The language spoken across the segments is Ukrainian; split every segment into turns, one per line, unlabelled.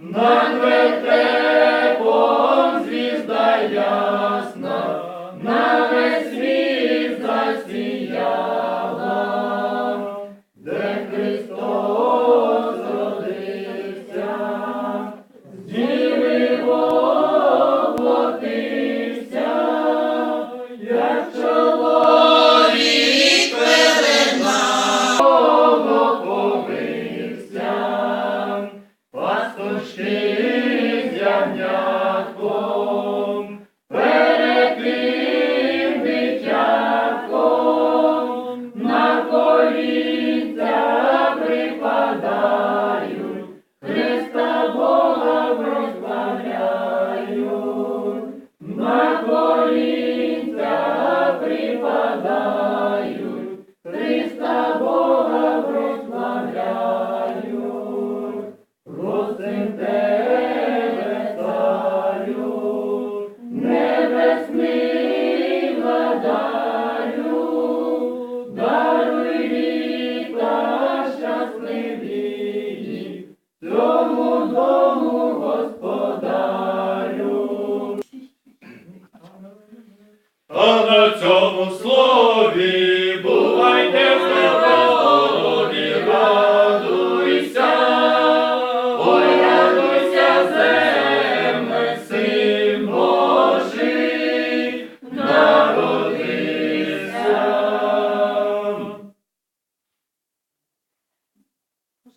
над вертепом звізда пастушки А на цьому слові бувайте здорові, радуйся, ой, радуйся, земле, син Божий, народився.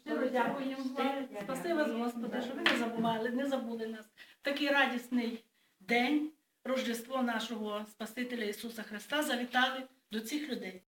Щиро дякуємо вам. Спасибо, Господи, що ви не забували, не забули нас. Такий радісний день, Рождество нашого Спасителя Ісуса Христа завітали до цих людей.